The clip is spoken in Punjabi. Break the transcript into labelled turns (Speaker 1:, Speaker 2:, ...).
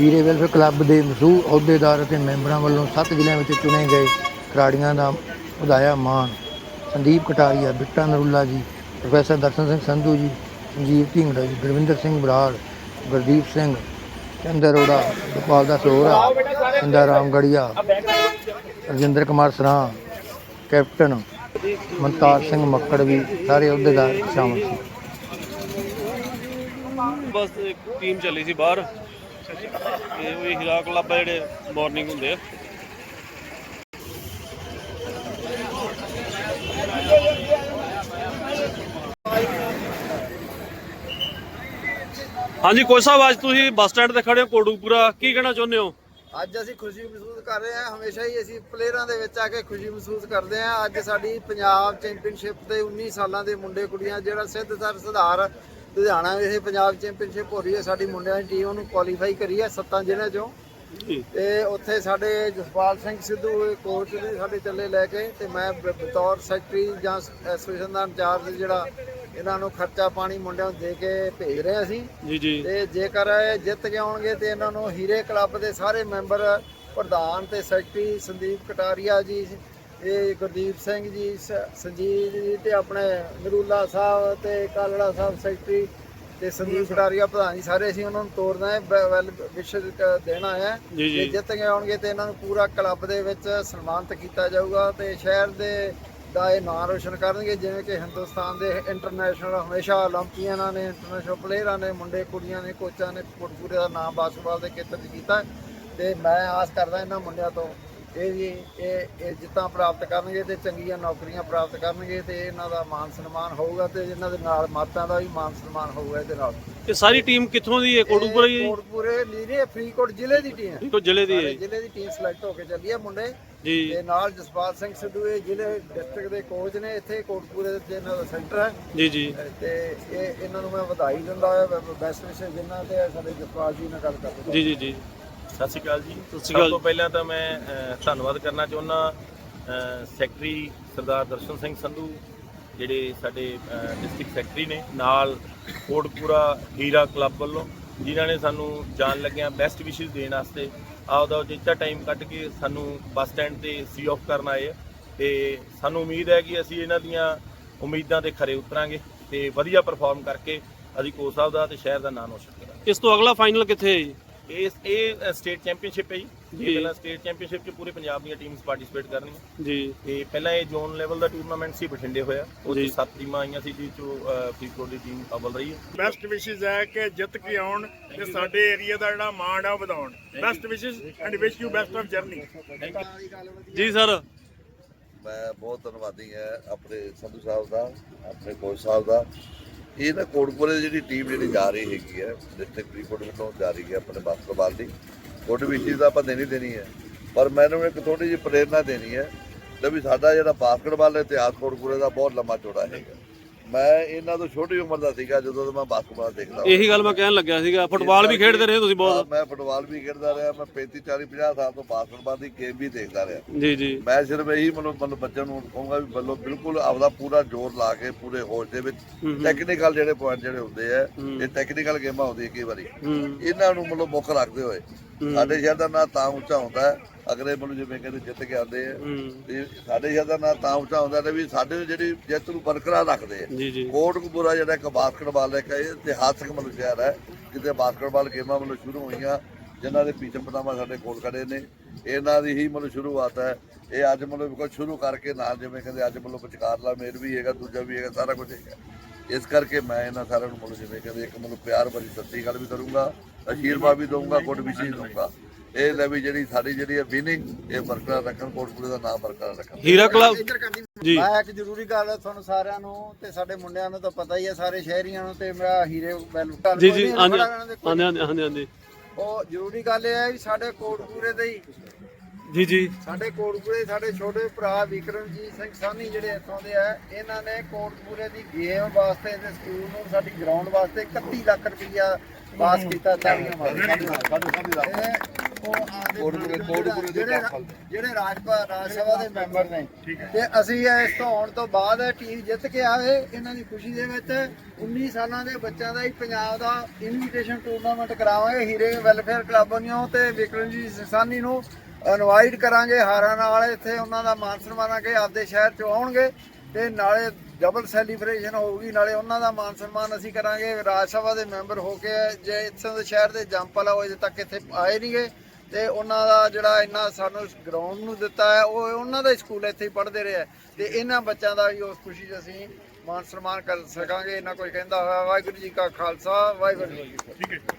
Speaker 1: ਹੀਰੇ ਵੈਲਫੇਅਰ ਕਲੱਬ ਦੇ ਮਸੂਹ ਅਹੁਦੇਦਾਰ ਅਤੇ ਮੈਂਬਰਾਂ ਵੱਲੋਂ ਸੱਤ ਜ਼ਿਲ੍ਹਿਆਂ ਵਿੱਚ ਚੁਣੇ ਗਏ ਖਿਡਾਰੀਆਂ ਦਾ ਵਧਾਇਆ ਮਾਣ। ਸੰਦੀਪ ਕਟਾਰੀਆ, ਬਿੱਟਾ ਨਰੁੱਲਾ ਜੀ, ਪ੍ਰੋਫੈਸਰ ਦਰਸ਼ਨ ਸਿੰਘ ਸੰਧੂ ਜੀ, ਸੰਜੀਵ ਢਿੰਗੜਾ ਜੀ, ਗੁਰਵਿੰਦਰ ਸਿੰਘ ਬਰਾੜ, ਗੁਰਦੀਪ ਸਿੰਘ, ਚੰਦਰ ਅਰੋੜਾ, ਗੋਪਾਲ ਦਾ ਸੋਹਰਾ ਚੰਦਾ ਰਾਮ ਗੜੀਆ ਰਜਿੰਦਰ ਕੁਮਾਰ ਸਰਾਂ ਕੈਪਟਨ ਮਨਤਾਰ ਸਿੰਘ ਮੱਕੜ ਵੀ ਸਾਰੇ ਅਹੁਦੇਦਾਰ ਸ਼ਾਮਲ ਸੀ।
Speaker 2: ਬਸ ਇੱਕ ਟੀਮ ਚੱਲੀ ਸੀ ਬਾਹਰ। ਇਹ ਉਹ ਹੀਰਾ ਕਲੱਬ ਆ ਜਿਹੜੇ ਮਾਰਨਿੰਗ ਹੁੰਦੇ ਆ। ਹਾਂਜੀ, ਕੋਚ ਸਾਹਿਬ, ਅੱਜ ਤੁਸੀਂ ਬੱਸ ਸਟੈਂਡ ਤੇ ਖੜੇ ਹੋ ਕੋੜੂਪੁਰਾ ਕੀ ਕਹਿਣਾ ਚਾਹੁੰਦੇ ਹੋ?
Speaker 3: ਅੱਜ ਅਸੀਂ ਖੁਸ਼ੀ ਮਹਿਸੂਸ ਕਰ ਰਹੇ ਹਾਂ। ਹਮੇਸ਼ਾ ਹੀ ਅਸੀਂ ਪਲੇਅਰਾਂ ਦੇ ਵਿੱਚ ਆ ਕੇ ਖੁਸ਼ੀ ਮਹਿਸੂਸ ਕਰਦੇ ਹਾਂ। ਅੱਜ ਸਾਡੀ ਪੰਜਾਬ ਚੈਂਪੀਅਨਸ਼ਿਪ ਦੇ 19 ਸਾਲਾਂ ਦੇ ਮੁੰਡੇ ਕੁੜੀਆਂ ਜਿਹੜਾ ਸਿੱਧ ਸਰ ਸੁਧਾਰ ਲੁਧਿਆਣਾ ਵਿਖੇ ਪੰਜਾਬ ਚੈਂਪੀਅਨਸ਼ਿਪ ਹੋ ਰਹੀ ਹੈ। ਸਾਡੀ ਮੁੰਡਿਆਂ ਦੀ ਟੀਮ ਉਹਨੂੰ ਕੁਆਲੀਫਾਈ ਕਰੀ ਹੈ ਸੱਤਾਂ ਜ਼ਿਲ੍ਹਿਆਂ ਚੋਂ। ਤੇ ਉੱਥੇ ਸਾਡੇ ਜਸਪਾਲ ਸਿੰਘ ਸਿੱਧੂ ਕੋਚ ਨੇ ਸਾਡੇ ਚੱਲੇ ਲੈ ਕੇ ਤੇ ਮੈਂ ਬਤੌਰ ਸੈਕਟਰੀ ਜਾਂ ਐਸੋਸੀਏਸ਼ਨ ਦਾ ਇੰਚਾਰਜ ਜਿਹੜਾ ਇਹਨਾਂ ਨੂੰ ਖਰਚਾ ਪਾਣੀ ਮੁੰਡਿਆਂ ਨੂੰ ਦੇ ਕੇ ਭੇਜ ਰਹੇ ਅਸੀਂ।
Speaker 2: ਜੀ ਜੀ।
Speaker 3: ਤੇ ਜੇਕਰ ਇਹ ਜਿੱਤ ਕੇ ਆਉਣਗੇ ਤੇ ਇਹਨਾਂ ਨੂੰ ਹੀਰੇ ਕਲੱਬ ਦੇ ਸਾਰੇ ਮੈਂਬਰ ਪ੍ਰਧਾਨ ਤੇ ਸੈਕਟਰੀ ਸੰਦੀਪ ਕਟਾਰੀਆ ਜੀ ਇਹ ਗੁਰਦੀਪ ਸਿੰਘ ਜੀ ਸੰਜੀਤ ਜੀ ਤੇ ਆਪਣੇ ਨਰੂਲਾ ਸਾਹਿਬ ਤੇ ਕਾਲੜਾ ਸਾਹਿਬ ਸੈਕਟਰੀ ਤੇ ਸੰਦੀਪ ਕਟਾਰੀਆ ਪ੍ਰਧਾਨ ਜੀ ਸਾਰੇ ਅਸੀਂ ਉਹਨਾਂ ਨੂੰ ਤੋਰਨਾ ਹੈ ਵੈਲ ਵਿਸ਼ ਦੇਣਾ ਹੈ। ਤੇ ਜਿੱਤ ਕੇ ਆਉਣਗੇ ਤੇ ਇਹਨਾਂ ਨੂੰ ਪੂਰਾ ਕਲੱਬ ਦੇ ਵਿੱਚ ਸਨਮਾਨਿਤ ਕੀਤਾ ਜਾਊਗਾ ਤੇ ਸ਼ਹਿਰ ਦੇ ਦਾ ਇਹ ਨਾਂ ਰੋਸ਼ਨ ਕਰਨਗੇ ਜਿਵੇਂ ਕਿ ਹਿੰਦੁਸਤਾਨ ਦੇ ਇੰਟਰਨੈਸ਼ਨਲ ਹਮੇਸ਼ਾ 올림픽ੀਆਂ ਨੇ ਇੰਟਰਨੈਸ਼ਨਲ ਪਲੇਅਰਾਂ ਨੇ ਮੁੰਡੇ ਕੁੜੀਆਂ ਨੇ ਕੋਚਾਂ ਨੇ ਕੋਟਪੂਰੇ ਦਾ ਨਾਮ ਬਾਸਕਟਬਾਲ ਦੇ ਖੇਤਰ 'ਚ ਕੀਤਾ ਤੇ ਮੈਂ ਆਸ ਕਰਦਾ ਇਹਨਾਂ ਮੁੰਡਿਆਂ ਤੋਂ ਇਹ ਵੀ ਇਹ ਇਹ ਜਿੱਤਾਂ ਪ੍ਰਾਪਤ ਕਰਨਗੇ ਤੇ ਚੰਗੀਆਂ ਨੌਕਰੀਆਂ ਪ੍ਰਾਪਤ ਕਰਨਗੇ ਤੇ ਇਹਨਾਂ ਦਾ ਮਾਨ ਸਨਮਾਨ ਹੋਊਗਾ ਤੇ ਇਹਨਾਂ ਦੇ ਨਾਲ ਮਾਤਾ ਦਾ ਵੀ ਮਾਨ ਸਨਮਾਨ ਹੋਊਗਾ ਇਹਦੇ ਨਾਲ।
Speaker 2: ਇਹ ਸਾਰੀ ਟੀਮ ਕਿੱਥੋਂ ਦੀ ਹੈ? ਕੋੜੂਪੁਰਾ ਜੀ?
Speaker 3: ਕੋਟਪੂਰੇ ਲੀਰੇ ਫਰੀਦਕੋਟ ਜ਼ਿਲ੍ਹੇ ਦੀ ਟੀਮ
Speaker 2: ਇੱਕੋ ਜ਼ਿਲ੍ਹੇ ਦੀ ਹੈ
Speaker 3: ਜ਼ਿਲ੍ਹੇ ਦੀ ਟੀਮ ਸਿਲੈਕਟ ਹੋ ਕੇ ਚੱਲੀ ਹੈ ਮੁੰਡੇ।
Speaker 2: ਜੀ
Speaker 3: ਤੇ ਨਾਲ ਜਸਪਾਲ ਸਿੰਘ ਸਿੱਧੂ ਇਹ ਜ਼ਿਲ੍ਹੇ ਡਿਸਟ੍ਰਿਕਟ ਦੇ ਕੋਚ ਨੇ ਇੱਥੇ ਕੋਟਪੂਰੇ ਦੇ ਦਾ ਸੈਂਟਰ ਹੈ।
Speaker 2: ਜੀ ਜੀ।
Speaker 3: ਤੇ ਇਹ ਇਹਨਾਂ ਨੂੰ ਮੈਂ ਵਧਾਈ ਦਿੰਦਾ ਹਾਂ ਬੈਸਟ ਵਿਸ਼ੇ ਜਿਨ੍ਹਾਂ ਤੇ ਸਾਡੇ ਜਸਪਾਲ ਜੀ ਨਾਲ ਗੱਲ ਕਰਦੇ
Speaker 2: ਜੀ ਜੀ ਜੀ।
Speaker 4: ਸਤਿ ਸ਼੍ਰੀ ਅਕਾਲ ਜੀ।
Speaker 2: ਸਤਿ ਸ਼੍ਰੀ ਅਕਾਲ।
Speaker 4: ਤੋਂ ਪਹਿਲਾਂ ਤਾਂ ਮੈਂ ਧੰਨਵਾਦ ਕਰਨਾ ਚਾਹੁੰਦਾ ਸੈਕਟਰੀ ਸਰਦਾਰ ਦਰਸ਼ਨ ਸਿੰਘ ਸੰਧੂ ਜਿਹੜੇ ਸਾਡੇ ਡਿਸਟ੍ਰਿਕਟ ਸੈਕਟਰੀ ਨੇ ਨਾਲ ਕੋਟਪੂਰਾ ਹੀਰਾ ਕਲੱਬ ਵੱਲੋਂ ਜਿਨ੍ਹਾਂ ਨੇ ਸਾਨੂੰ ਜਾਣ ਲੱਗਿਆਂ ਬੈਸਟ ਵਿਸ਼ੇਸ ਦੇਣ ਵਾਸਤੇ ਆਪਦਾ ਉਚੇਚਾ ਟਾਈਮ ਕੱਢ ਕੇ ਸਾਨੂੰ ਬੱਸ ਸਟੈਂਡ ਤੇ ਸੀ ਆਫ ਕਰਨ ਆਏ ਤੇ ਸਾਨੂੰ ਉਮੀਦ ਹੈ ਕਿ ਅਸੀਂ ਇਹਨਾਂ ਦੀਆਂ ਉਮੀਦਾਂ ਤੇ ਖਰੇ ਉਤਰਾਂਗੇ ਤੇ ਵਧੀਆ ਪਰਫਾਰਮ ਕਰਕੇ ਅਸੀਂ ਕੋਚ ਸਾਹਿਬ ਦਾ ਤੇ ਸ਼ਹਿਰ ਦਾ ਨਾਮ ਰੋਸ਼ਨ ਕਰਾਂਗੇ।
Speaker 2: ਇਸ ਤੋਂ ਅਗਲਾ ਫਾਈਨਲ ਕਿੱਥੇ ਹੈ ਜੀ?
Speaker 4: ਇਹ ਇਹ ਸਟੇਟ ਚੈਂਪੀਅਨਸ਼ਿਪ ਹੈ ਜੀ।
Speaker 2: ਜੀ।
Speaker 4: ਇਹ ਪਹਿਲਾਂ ਸਟੇਟ ਚੈਂਪੀਅਨਸ਼ਿਪ 'ਚ ਪੂਰੇ ਪੰਜਾਬ ਦੀਆਂ ਟੀਮਸ ਪਾਰਟਿਸਿਪੇਟ ਕਰਨਗੀਆਂ।
Speaker 2: ਜੀ।
Speaker 4: ਤੇ ਪਹਿਲਾਂ ਇਹ ਜ਼ੋਨ ਲੈਵਲ ਦਾ ਟੂਰਨਾਮੈਂਟ ਸੀ ਬਠਿੰਡੇ ਹੋਇਆ। ਉਹ 'ਚ
Speaker 2: ਜੀ।
Speaker 4: ਸੱਤ ਟੀਮਾਂ ਆਈਆਂ ਸੀ ਜਿਸ ਚੋਂ ਫਰੀਦਕੋਟ ਦੀ ਟੀਮ ਅਵਲ ਰਹੀ ਹੈ।
Speaker 5: ਬੈਸਟ ਵਿਸ਼ੇਸ ਹੈ ਕਿ ਜਿੱਤ ਕੇ ਆਉਣ ਤੇ ਸਾਡੇ ਏਰੀਆ ਦਾ ਜਿਹੜਾ ਮਾਣ ਆ ਵਧਾਉਣ। Best wishes and wish you best of journey
Speaker 2: ji sir
Speaker 6: ਮੈਂ ਬਹੁਤ ਧੰਨਵਾਦੀ ਹਾਂ ਆਪਣੇ ਸੰਧੂ ਸਾਹਿਬ ਦਾ ਆਪਣੇ ਕੋਚ ਸਾਹਿਬ ਦਾ। ਇਹ ਨਾ ਕੋਟਪੁਰੇ ਦੀ ਜਿਹੜੀ ਟੀਮ ਜਿਹੜੀ ਜਾ ਰਹੀ ਹੈਗੀ ਹੈ ਡਿਸਟ੍ਰਿਕਟ ਫਰੀਦਕੋਟ ਵੱਲੋਂ ਜਾ ਰਹੀ ਹੈ ਆਪਣੇ ਬਾਸਕਟਬਾਲ ਦੀ ਗੁੱਡ ਵਿਸ਼ੇਸ ਤਾਂ ਆਪਾਂ ਦੇਣੀ ਦੇਣੀ ਹੈ। ਪਰ ਮੈਨੂੰ ਇੱਕ ਥੋੜੀ ਜਿਹੀ ਪ੍ਰੇਰਨਾ ਦੇਣੀ ਹੈ ਤੇ ਵੀ ਸਾਡਾ ਜਿਹੜਾ ਬਾਸਕਟਬਾਲ ਦਾ ਇਤਿਹਾਸ ਕੋਟਪੁਰੇ ਦਾ ਬਹੁਤ ਲੰਮਾ ਚੌੜਾ ਹੈਗਾ। ਮੈਂ ਇਹਨਾਂ ਤੋਂ ਛੋਟੀ ਉਮਰ ਦਾ ਸੀਗਾ ਜਦੋਂ ਮੈਂ ਬਾਸਕਟਬਾਲ ਦੇਖਦਾ
Speaker 2: ਇਹੀ ਗੱਲ ਮੈਂ ਕਹਿਣ ਲੱਗਿਆ ਸੀਗਾ। ਫੁੱਟਬਾਲ ਵੀ ਖੇਡਦੇ ਰਹੇ ਤੁਸੀਂ ਬਹੁਤ।
Speaker 6: ਮੈਂ ਫੁੱਟਬਾਲ ਵੀ ਖੇਡਦਾ ਰਿਹਾ। ਮੈਂ 35 40 50 ਸਾਲ ਤੋਂ ਬਾਸਕਟਬਾਲ ਦੀ ਗੇਮ ਵੀ ਦੇਖਦਾ ਰਿਹਾ।
Speaker 2: ਜੀ ਜੀ।
Speaker 6: ਮੈਂ ਸਿਰਫ ਇਹੀ ਮਤਲਬ ਮਤਲਬ ਬੱਚਿਆਂ ਨੂੰ ਕਹੂੰਗਾ ਵੀ ਬੱਲੋ ਬਿਲਕੁਲ ਆਪਦਾ ਪੂਰਾ ਜ਼ੋਰ ਲਾ ਕੇ ਪੂਰੇ ਹੋਸ਼ ਦੇ ਵਿੱਚ ਟੈਕਨੀਕਲ ਜਿਹੜੇ ਪੁਆਇੰਟ ਜਿਹੜੇ ਹੁੰਦੇ ਆ ਇਹ ਟੈਕਨੀਕਲ ਗੇਮਾਂ ਹੁੰਦੀਆਂ ਕਈ ਵਾਰੀ। ਇਹਨਾਂ ਨੂੰ ਮਤਲਬ ਮੁੱਖ ਰੱਖਦੇ ਹੋਏ। ਸਾਡੇ ਸ਼ਹਿਰ ਦਾ ਨਾਂ ਤਾਂ ਉੱਚਾ ਹੁੰਦਾ। ਹੈ ਅਗਲੇ ਮਤਲਬ ਜਿਵੇਂ ਕਹਿੰਦੇ ਜਿੱਤ ਕੇ ਆਉਂਦੇ ਆ। ਤੇ ਸਾਡੇ ਸ਼ਹਿਰ ਦਾ ਨਾਂ ਤਾਂ ਉੱਚਾ ਹੁੰਦਾ ਹੈ ਵੀ ਸਾਡੇ ਜਿਹੜੀ ਜਿੱਤ ਨੂੰ ਬਰਕਰਾਰ ਰੱਖਦੇ ਆ। ਕੋਟਕਪੂਰਾ ਜਿਹੜਾ ਇੱਕ ਬਾਸਕਟਬਾਲ ਦਾ ਇੱਕ ਇਤਿਹਾਸਕ ਮਤਲਬ ਸ਼ਹਿਰ ਹੈ ਜਿੱਥੇ ਬਾਸਕਟਬਾਲ ਗੇਮਾਂ ਮਤਲਬ ਸ਼ੁਰੂ ਹੋਈਆਂ ਜਿਨ੍ਹਾਂ ਦੇ ਪੀਛੇ ਪਤਾਮਾ ਸਾਡੇ ਕੋਲ ਖੜੇ ਨੇ। ਇਹਨਾਂ ਦੀ ਹੀ ਮਤਲਬ ਸ਼ੁਰੂਆਤ ਹੈ। ਇਹ ਅੱਜ ਮਤਲਬ ਕੋਈ ਸ਼ੁਰੂ ਕਰਕੇ ਨਾਲ ਜਿਵੇਂ ਕਹਿੰਦੇ ਅੱਜ ਮਤਲਬ ਵਿਚਕਾਰਲਾ ਮੇਰ ਵੀ ਹੈਗਾ ਦੂਜਾ ਵੀ ਹੈਗਾ ਸਾਰਾ ਕੁਝ ਹੈਗਾ। ਇਸ ਕਰਕੇ ਮੈਂ ਇਹਨਾਂ ਸਾਰਿਆਂ ਨੂੰ ਮਤਲਬ ਜਿਵੇਂ ਕਹਿੰਦੇ ਇੱਕ ਮਤਲਬ ਪਿਆਰ ਭਰੀ ਸੱਚੀ ਗੱਲ ਵੀ ਕਰੂੰਗਾ ਅਸ਼ੀਰਵਾਦ ਵੀ ਦਊਂਗਾ ਗੁੱਡ ਵਿਸ਼ੇਸ਼ ਦਊਂਗਾ। ਇਹ ਲੈ ਵੀ ਜਿਹੜੀ ਸਾਡੀ ਜਿਹੜੀ ਹੈ ਵਿਨਿੰਗ ਇਹ ਬਰਕਰਾਰ ਰੱਖਣ ਕੋਟਕਪੂਰੇ ਦਾ ਨਾਮ ਬਰਕਰਾਰ ਰੱਖਣ।
Speaker 2: ਹੀਰਾ ਕਲੱਬ। ਜੀ।
Speaker 3: ਮੈਂ ਇੱਕ ਜ਼ਰੂਰੀ ਗੱਲ ਹੈ ਤੁਹਾਨੂੰ ਸਾਰਿਆਂ ਨੂੰ ਤੇ ਸਾਡੇ ਮੁੰਡਿਆਂ ਨੂੰ ਤਾਂ ਪਤਾ ਹੀ ਹੈ ਸਾਰੇ ਸ਼ਹਿਰੀਆਂ ਨੂੰ ਤੇ ਮੇਰਾ ਹੀਰੇ ਬੈਲੂਟਾ
Speaker 2: ਜੀ ਜੀ ਹਾਂਜੀ। ਹਾਂਜੀ ਹਾਂਜੀ ਹਾਂਜੀ
Speaker 3: ਉਹ ਜ਼ਰੂਰੀ ਗੱਲ ਇਹ ਹੈ ਵੀ ਸਾਡੇ ਕੋਟਪੂਰੇ ਦੇ ਹੀ।
Speaker 2: ਜੀ ਜੀ।
Speaker 3: ਸਾਡੇ ਕੋਟਪੂਰੇ ਸਾਡੇ ਛੋਟੇ ਭਰਾ ਵਿਕਰਮਜੀਤ ਸਿੰਘ ਸਾਨੀ ਜਿਹੜੇ ਇੱਥੋਂ ਦੇ ਆ ਇਹਨਾਂ ਨੇ ਕੋਟਪੂਰੇ ਦੀ ਗੇਮ ਵਾਸਤੇ ਤੇ ਸਕੂਲ ਨੂੰ ਸਾਡੀ ਗਰਾਊਂਡ ਵਾਸਤੇ 31 ਲੱਖ ਰੁਪਈਆ ਪਾਸ ਕੀਤਾ ਤਾਲੀਆਂ ਮਾਰੋ ਉਹ ਆਪਦੇ
Speaker 6: ਕੋਟਕਪੂਰੇ- ਕੋਟਕਪੂਰੇ ਦੇ
Speaker 3: ਜਿਹੜੇ
Speaker 6: ਦਾਖਲ।
Speaker 3: ਜਿਹੜੇ ਰਾਜਪਾ ਰਾਜ ਸਭਾ ਦੇ ਮੈਂਬਰ ਨੇ। ਤੇ ਅਸੀਂ ਇਸ ਤੋਂ ਆਉਣ ਤੋਂ ਬਾਅਦ ਟੀਮ ਜਿੱਤ ਕੇ ਆਏ ਇਹਨਾਂ ਦੀ ਖੁਸ਼ੀ ਦੇ ਵਿੱਚ 19 ਸਾਲਾਂ ਦੇ ਬੱਚਿਆਂ ਦਾ ਹੀ ਪੰਜਾਬ ਦਾ ਇਨਵੀਟੇਸ਼ਨ ਟੂਰਨਾਮੈਂਟ ਕਰਾਵਾਂਗੇ। ਹੀਰੇ ਵੈਲਫੇਅਰ ਕਲੱਬ ਵੱਲੋਂ ਤੇ ਵਿਕਰਮਜੀਤ ਸਿੰਘਾਨੀ ਨੂੰ ਇਨਵਾਈਟ ਕਰਾਂਗੇ। ਹਾਰਾਂ ਨਾਲ ਇੱਥੇ ਉਹਨਾਂ ਦਾ ਮਾਨ ਸਨਮਾਨ ਕੇ ਆਪਦੇ ਸ਼ਹਿਰ ਚ ਆਉਣਗੇ। ਤੇ ਨਾਲੇ ਡਬਲ ਸੈਲੀਬ੍ਰੇਸ਼ਨ ਹੋਊਗੀ। ਨਾਲੇ ਉਹਨਾਂ ਦਾ ਮਾਨ ਸਨਮਾਨ ਅਸੀਂ ਕਰਾਂਗੇ। ਰਾਜ ਸਭਾ ਦੇ ਮੈਂਬਰ ਹੋ ਕੇ ਜੇ ਇੱਥੋਂ ਦੇ ਸ਼ਹਿਰ ਦੇ ਜੰਪਲ ਉਹ ਅਜੇ ਤੱਕ ਇੱਥੇ ਆਏ ਨਹੀਂਗੇ ਤੇ ਉਹਨਾਂ ਦਾ ਜਿਹੜਾ ਇੰਨਾ ਸਾਨੂੰ ਗਰਾਊਂਡ ਨੂੰ ਦਿੱਤਾ ਹੈ ਉਹ ਉਹਨਾਂ ਦਾ ਸਕੂਲ ਇੱਥੇ ਹੀ ਪੜ੍ਹਦੇ ਰਹੇ ਤੇ ਇਹਨਾਂ ਬੱਚਿਆਂ ਦਾ ਵੀ ਉਸ ਖੁਸ਼ੀ 'ਚ ਅਸੀਂ ਮਾਨ ਸਨਮਾਨ ਕਰ ਸਕਾਂਗੇ ਇਹਨਾਂ ਕੋਈ ਕਹਿੰਦਾ ਹੋਇਆ ਵਾਹਿਗੁਰੂ ਜੀ ਕਾ ਖਾਲਸਾ ਵਾਹਿਗੁਰੂ ਜੀ ਕੀ ਫਤਿਹ।
Speaker 5: ਠੀਕ ਹੈ।